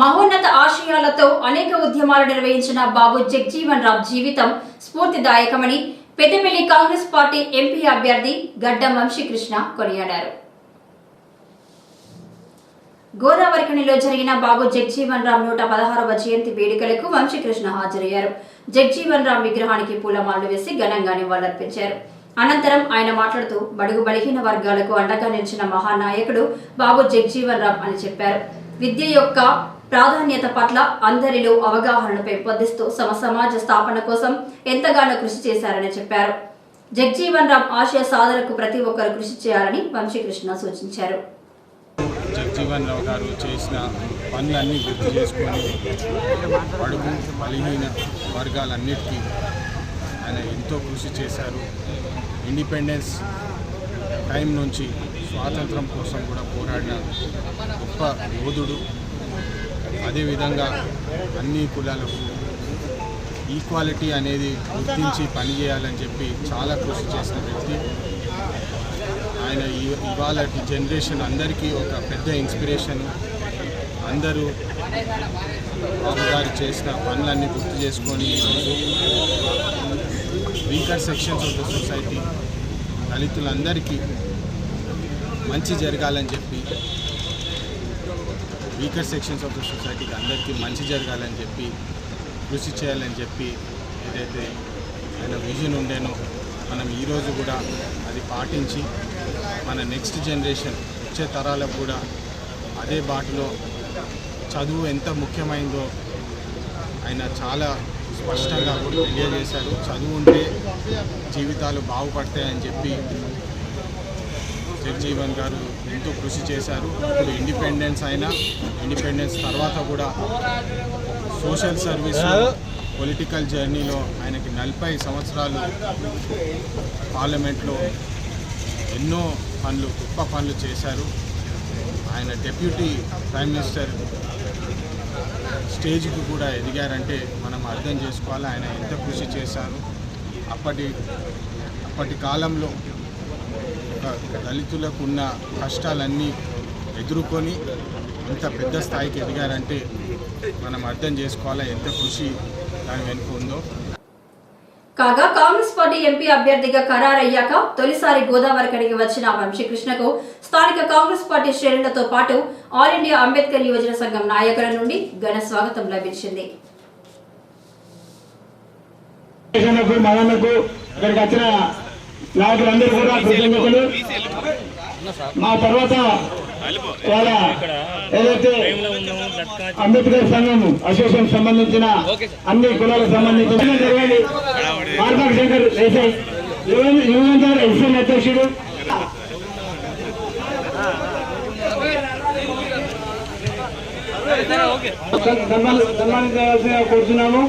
మహోన్నత ఆశయాలతో అనేక ఉద్యమాలు నిర్వహించిన బాబు జగ్జీవన్ రామ్ జీవితం స్ఫూర్తిదాయకమని పెద్దపల్లి కాంగ్రెస్ పార్టీ ఎంపీ అభ్యర్థి గడ్డం వంశీకృష్ణ కొనియాడారు. గోదావరిఖనిలో జరిగిన బాబు జగ్జీవన్ రామ్ నూట పదహారవ జయంతి వేడుకలకు వంశీకృష్ణ హాజరయ్యారు. జగ్జీవన్ రామ్ విగ్రహానికి పూలమాలలు వేసి ఘనంగా నివాళులర్పించారు. అనంతరం ఆయన మాట్లాడుతూ బడుగు బలహీన వర్గాలకు అండగా నిలిచిన మహానాయకుడు బాబు జగ్జీవన్ రామ్ అని చెప్పారు. విద్య యొక్క ప్రాధాన్యత పట్ల అందరిలో అవగాహనను పెంపొందిస్తూ సమ సమాజ స్థాపన కోసం ఎంతగానో కృషి చేశారని చెప్పారు. జగ్జీవన్ రామ్ ఆశయ సాధనకు ప్రతి ఒక్కరు కృషి చేయాలని వంశీకృష్ణ సూచించారు. జగజీవన్ రావు గారు చేసిన పనులన్నీ గుర్తు చేసుకొని అడుగు బలహీన వర్గాలన్నిటికీ ఆయన ఎంతో కృషి చేశారు. ఇండిపెండెన్స్ టైం నుంచి స్వాతంత్రం కోసం కూడా పోరాడిన గొప్ప యోధుడు. అదేవిధంగా అన్ని కులాలకు ఈక్వాలిటీ అనేది గుర్తించి పనిచేయాలని చెప్పి చాలా కృషి చేసిన వ్యక్తి. ఆయన ఇవాళ జనరేషన్ అందరికీ ఒక పెద్ద ఇన్స్పిరేషన్. అందరూ బాబు గారు చేసిన పనులన్నీ గుర్తు చేసుకొని weaker sections of the society దళితులందరికీ మంచి జరగాలని చెప్పి వీకర్ సెక్షన్స్ ఆఫ్ ద సొసైటీకి అందరికీ మంచి జరగాలని చెప్పి కృషి చేయాలని చెప్పి ఏదైతే ఆయన విజన్ ఉండేనో మనం ఈరోజు కూడా అది పాటించి మన నెక్స్ట్ జనరేషన్ వచ్చే తరాలకు కూడా అదే బాటలో చదువు ఎంత ముఖ్యమైందో ఆయన చాలా స్పష్టంగా కూడా తెలియజేశారు. చదువు ఉంటే జీవితాలు బాగుపడతాయని చెప్పి జగజీవన్ గారు ఎంతో కృషి చేశారు. ఇప్పుడు ఇండిపెండెన్స్ అయినా ఇండిపెండెన్స్ తర్వాత కూడా సోషల్ సర్వీస్ పొలిటికల్ జర్నీలో ఆయనకి నలభై సంవత్సరాలు పార్లమెంట్లో ఎన్నో పనులు గొప్ప పనులు చేశారు. ఆయన డెప్యూటీ ప్రైమ్ మినిస్టర్ స్టేజ్కి కూడా ఎదిగారంటే మనం అర్థం చేసుకోవాలి. ఆయన ఎంత కృషి చేశారు. అప్పటి అప్పటి కాలంలో దళితులకు ఉన్న కష్టాలన్నీ ఎదుర్కొని ఇంత పెద్ద స్థాయికి ఎదిగారంటే మనం అర్థం చేసుకోవాలి ఎంత కృషి దాని వెనుక ఉందో. కాగా కాంగ్రెస్ పార్టీ ఎంపీ అభ్యర్థిగా ఖరారయ్యాక తొలిసారి గోదావరి కడిగి వచ్చిన వంశీకృష్ణకు స్థానిక కాంగ్రెస్ పార్టీ శ్రేణులతో పాటు ఆల్ ఇండియా అంబేద్కర్ యువజన సంఘం నాయకుల నుండి ఘన స్వాగతం లభించింది. మదన్నకు ఇక్కడికి వచ్చిన నాయకులందరూ కూడా కృతజ్ఞతలు. మా తర్వాత వాళ్ళ ఏదైతే అంబేద్కర్ సంఘం అసోసియేషన్ సంబంధించిన అన్ని కులాలకు సంబంధించిన జరగాలి మార్మాక్ శంకర్ దేశాయ్. యువన్ యువన్ ఎస్ఎన్ అధ్యక్షుడు? సన్మాన- సన్మానించవలసిందిగా కోరుతున్నాము